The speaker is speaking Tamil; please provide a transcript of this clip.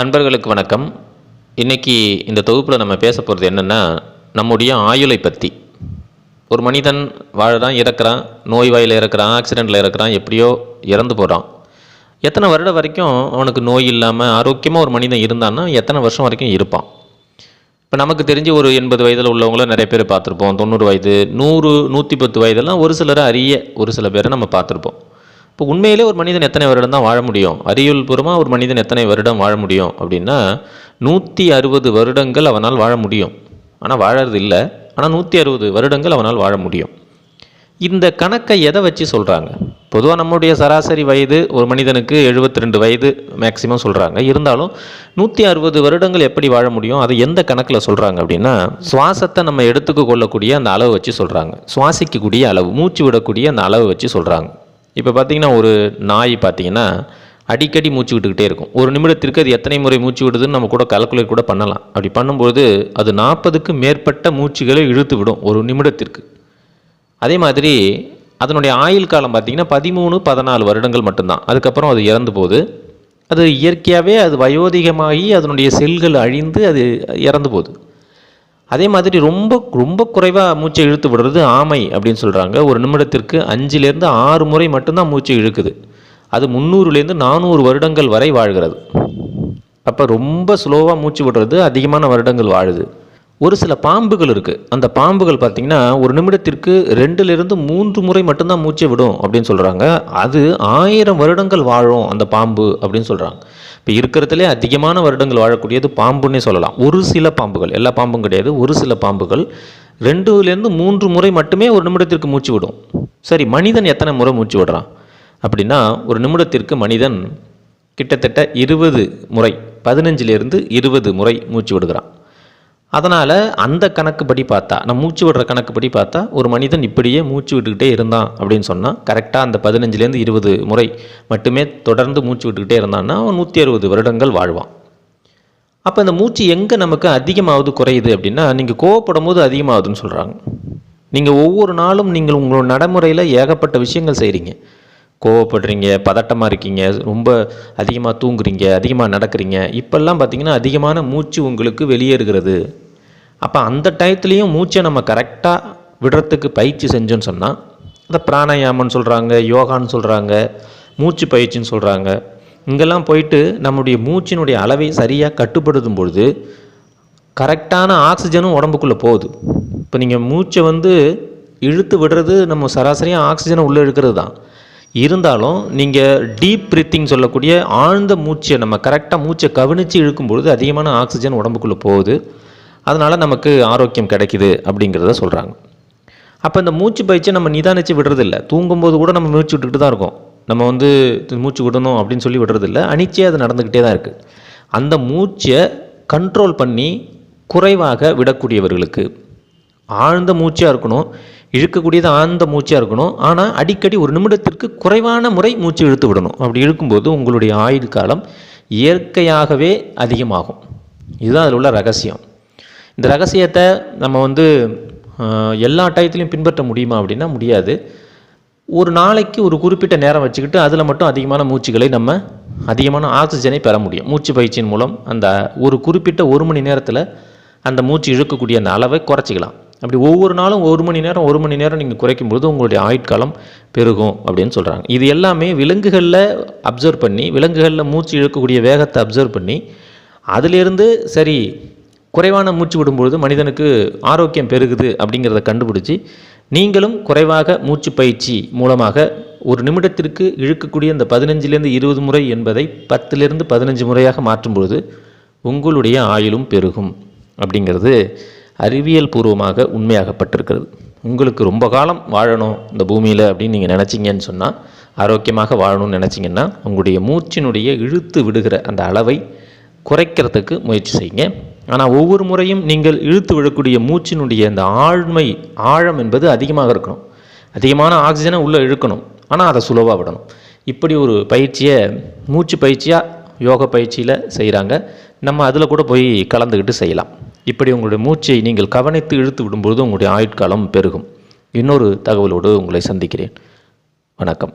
அன்பர்களுக்கு வணக்கம். இன்னைக்கு இந்த தொகுப்பில் நம்ம பேச போகிறது என்னென்னா நம்முடைய ஆயுளை பற்றி ஒரு மனிதன் வாழறான் இறக்குறான் நோய் வாயில் இறக்குறான் ஆக்சிடெண்ட்டில் இறக்குறான் எப்படியோ இறந்து போகிறான் எத்தனை வருடம் வரைக்கும் அவனுக்கு நோய் இல்லாமல் ஆரோக்கியமாக ஒரு மனிதன் இருந்தான்னா எத்தனை வருஷம் வரைக்கும் இருப்பான்? இப்போ நமக்கு தெரிஞ்சு ஒரு எண்பது வயதில் உள்ளவங்கள நிறைய பேர் பார்த்துருப்போம். தொண்ணூறு வயது நூறு நூற்றி பத்து வயதெல்லாம் ஒரு சிலரை அறிய ஒரு சில பேரை நம்ம பார்த்துருப்போம். இப்போ உண்மையிலே ஒரு மனிதன் எத்தனை வருடம் தான் வாழ முடியும்? அறிவியல் பூர்வமாக ஒரு மனிதன் எத்தனை வருடம் வாழ முடியும் அப்படின்னா நூற்றி அறுபது வருடங்கள் அவனால் வாழ முடியும். ஆனால் வாழறது இல்லை. ஆனால் நூற்றி அறுபது வருடங்கள் அவனால் வாழ முடியும். இந்த கணக்கை எதை வச்சு சொல்கிறாங்க பொதுவாக நம்முடைய சராசரி வயது ஒரு மனிதனுக்கு 72 ரெண்டு வயது மேக்சிமம் சொல்கிறாங்க இருந்தாலும் நூற்றி அறுபது வருடங்கள் எப்படி வாழ முடியும்? அதை எந்த கணக்கில் சொல்கிறாங்க அப்படின்னா சுவாசத்தை நம்ம எடுத்துக்க கொள்ளக்கூடிய அந்த அளவு வச்சு சொல்கிறாங்க சுவாசிக்கக்கூடிய அளவு மூச்சு விடக்கூடிய அந்த அளவு வச்சு சொல்கிறாங்க இப்போ பார்த்தீங்கன்னா ஒரு நாய் பார்த்தீங்கன்னா அடிக்கடி மூச்சு விட்டுக்கிட்டே இருக்கும். ஒரு நிமிடத்திற்கு அது எத்தனை முறை மூச்சு விடுதுன்னு நம்ம கூட கால்குலேட் கூட பண்ணலாம். அப்படி பண்ணும்போது அது நாற்பதுக்கு மேற்பட்ட மூச்சுகளை இழுத்து விடும் ஒரு நிமிடத்திற்கு. அதே மாதிரி அதனுடைய ஆயுள் காலம் பார்த்திங்கன்னா பதிமூணு பதினாலு வருடங்கள் மட்டும்தான். அதுக்கப்புறம் அது இறந்து போகுது. அது இயற்கையாகவே அது வயோதிகமாகி அதனுடைய செல்கள் அழிந்து அது இறந்து போகுது. அதே மாதிரி ரொம்ப ரொம்ப குறைவாக மூச்சை இழுத்து விடுறது ஆமை அப்படின்னு சொல்கிறாங்க ஒரு நிமிடத்திற்கு அஞ்சுலேருந்து ஆறு முறை மட்டும்தான் மூச்சை இழுக்குது. அது முந்நூறுலேருந்து நானூறு வருடங்கள் வரை வாழ்கிறது. அப்போ ரொம்ப ஸ்லோவாக மூச்சு விடுறது அதிகமான வருடங்கள் வாழுது. ஒரு சில பாம்புகள் இருக்குது அந்த பாம்புகள் பார்த்திங்கன்னா ஒரு நிமிடத்திற்கு ரெண்டுலேருந்து மூன்று முறை மட்டும்தான் மூச்சை விடும் அப்படின்னு சொல்கிறாங்க அது ஆயிரம் வருடங்கள் வாழும் அந்த பாம்பு அப்படின்னு சொல்கிறாங்க இப்போ இருக்கிறதுலே அதிகமான வருடங்கள் வாழக்கூடியது பாம்புன்னே சொல்லலாம். ஒரு சில பாம்புகள் எல்லா பாம்பும் கிடையாது. ஒரு சில பாம்புகள் ரெண்டுலேருந்து மூன்று முறை மட்டுமே ஒரு நிமிடத்திற்கு மூச்சு விடும். சரி மனிதன் எத்தனை முறை மூச்சு விடுறான்? அப்படின்னா ஒரு நிமிடத்திற்கு மனிதன் கிட்டத்தட்ட இருபது முறை பதினஞ்சிலிருந்து இருபது முறை மூச்சு விடுகிறான். அதனால் அந்த கணக்குப்படி பார்த்தா நம்ம மூச்சு விடுற கணக்குப்படி பார்த்தா ஒரு மனிதன் இப்படியே மூச்சு விட்டுக்கிட்டே இருந்தான் அப்படின்னு சொன்னால் கரெக்டாக அந்த பதினஞ்சுலேருந்து இருபது முறை மட்டுமே தொடர்ந்து மூச்சு விட்டுக்கிட்டே இருந்தான்னா அவன் நூற்றி அறுபது வருடங்கள் வாழ்வான். அப்போ இந்த மூச்சு எங்கே நமக்கு அதிகமாவது குறையுது அப்படின்னா நீங்கள் கோவப்படும் போது அதிகமாகுதுன்னு சொல்கிறாங்க நீங்கள் ஒவ்வொரு நாளும் நீங்கள் உங்களோட நடைமுறையில் ஏகப்பட்ட விஷயங்கள் செய்கிறீங்க கோவப்படுறீங்க பதட்டமாக இருக்கீங்க ரொம்ப அதிகமாக தூங்குறீங்க அதிகமாக நடக்கிறீங்க இப்போல்லாம் பார்த்தீங்கன்னா அதிகமான மூச்சு உங்களுக்கு வெளியேறுகிறது. அப்போ அந்த டயத்துலேயும் மூச்சை நம்ம கரெக்டாக விடுறதுக்கு பயிற்சி செஞ்சோன்னு சொன்னால் அதை பிராணாயாமம்னு சொல்கிறாங்க யோகான்னு சொல்கிறாங்க மூச்சு பயிற்சின்னு சொல்கிறாங்க இங்கெல்லாம் போயிட்டு நம்முடைய மூச்சினுடைய அளவை சரியாக கட்டுப்படுத்தும் பொழுது கரெக்டான ஆக்சிஜனும் உடம்புக்குள்ளே போகுது. இப்போ நீங்கள் மூச்சை வந்து இழுத்து விடுறது நம்ம சராசரியாக ஆக்சிஜனை உள்ளே இழுக்கிறது தான். இருந்தாலும் நீங்கள் டீப் ப்ரீத்திங் சொல்லக்கூடிய ஆழ்ந்த மூச்சை நம்ம கரெக்டாக மூச்சை கவனித்து இழுக்கும் பொழுது அதிகமான ஆக்சிஜன் உடம்புக்குள்ளே போகுது. அதனால் நமக்கு ஆரோக்கியம் கிடைக்குது அப்படிங்கிறத சொல்கிறாங்க அப்போ இந்த மூச்சு பயிற்சியை நம்ம நிதானித்து விடுறதில்ல. தூங்கும்போது கூட நம்ம மூச்சு விட்டுக்கிட்டு தான் இருக்கோம். நம்ம வந்து மூச்சு விடணும் அப்படின்னு சொல்லி விடுறதில்ல. அனிச்சையாக அது நடந்துக்கிட்டே தான் இருக்குது அந்த மூச்சை கண்ட்ரோல் பண்ணி குறைவாக விடக்கூடியவர்களுக்கு ஆழ்ந்த மூச்சாக இருக்கணும். இழுக்கக்கூடியது ஆழ்ந்த மூச்சாக இருக்கணும். ஆனால் அடிக்கடி ஒரு நிமிடத்திற்கு குறைவான முறை மூச்சு இழுத்து விடணும். அப்படி இழுக்கும்போது உங்களுடைய ஆயுள் காலம் இயற்கையாகவே அதிகமாகும். இதுதான் அதில் உள்ள ரகசியம். இந்த ரகசியத்தை நம்ம வந்து எல்லா டயத்துலையும் பின்பற்ற முடியுமா அப்படின்னா முடியாது. ஒரு நாளைக்கு ஒரு குறிப்பிட்ட நேரம் வச்சுக்கிட்டு அதில் மட்டும் அதிகமான மூச்சுகளை நம்ம அதிகமான ஆக்சிஜனை பெற முடியும். மூச்சு பயிற்சியின் மூலம் அந்த ஒரு குறிப்பிட்ட ஒரு மணி நேரத்தில் அந்த மூச்சு இழுக்கக்கூடிய அந்த அளவை குறைச்சிக்கலாம். அப்படி ஒவ்வொரு நாளும் ஒரு மணி நேரம் ஒரு மணி நேரம் நீங்கள் குறைக்கும் பொழுது உங்களுடைய ஆயுட்காலம் பெருகும் அப்படின்னு சொல்கிறாங்க இது எல்லாமே விலங்குகளில் அப்சர்வ் பண்ணி விலங்குகளில் மூச்சு இழுக்கக்கூடிய வேகத்தை அப்சர்வ் பண்ணி அதிலிருந்து சரி குறைவான மூச்சு விடும்பொழுது மனிதனுக்கு ஆரோக்கியம் பெருகுது அப்படிங்கிறத கண்டுபிடிச்சி நீங்களும் குறைவாக மூச்சு பயிற்சி மூலமாக ஒரு நிமிடத்திற்கு இழுக்கக்கூடிய இந்த பதினஞ்சிலேருந்து இருபது முறை என்பதை பத்திலிருந்து பதினஞ்சு முறையாக மாற்றும் பொழுது உங்களுடைய ஆயுளும் பெருகும் அப்படிங்கிறது அறிவியல் பூர்வமாக உண்மையாகப்பட்டிருக்கிறது. உங்களுக்கு ரொம்ப காலம் வாழணும் இந்த பூமியில் அப்படின்னு நீங்கள் நினச்சிங்கன்னு சொன்னால் ஆரோக்கியமாக வாழணும்னு நினச்சிங்கன்னா உங்களுடைய மூச்சினுடைய இழுத்து விடுகிற அந்த அளவை குறைக்கிறதுக்கு முயற்சி செய்யுங்க. ஆனால் ஒவ்வொரு முறையும் நீங்கள் இழுத்து விடக்கூடிய மூச்சினுடைய அந்த ஆழ்மை ஆழம் என்பது அதிகமாக இருக்கணும். அதிகமான ஆக்சிஜனை உள்ளே இழுக்கணும். ஆனால் அதை சுலவாக விடணும். இப்படி ஒரு பயிற்சியை மூச்சு பயிற்சியாக யோக பயிற்சியில் செய்கிறாங்க நம்ம அதில் கூட போய் கலந்துக்கிட்டு செய்யலாம். இப்படி உங்களுடைய மூச்சை நீங்கள் கவனித்து இழுத்து விடும்பொழுது உங்களுடைய ஆயுட்காலம் பெருகும். இன்னொரு தகவலோடு உங்களை சந்திக்கிறேன். வணக்கம்.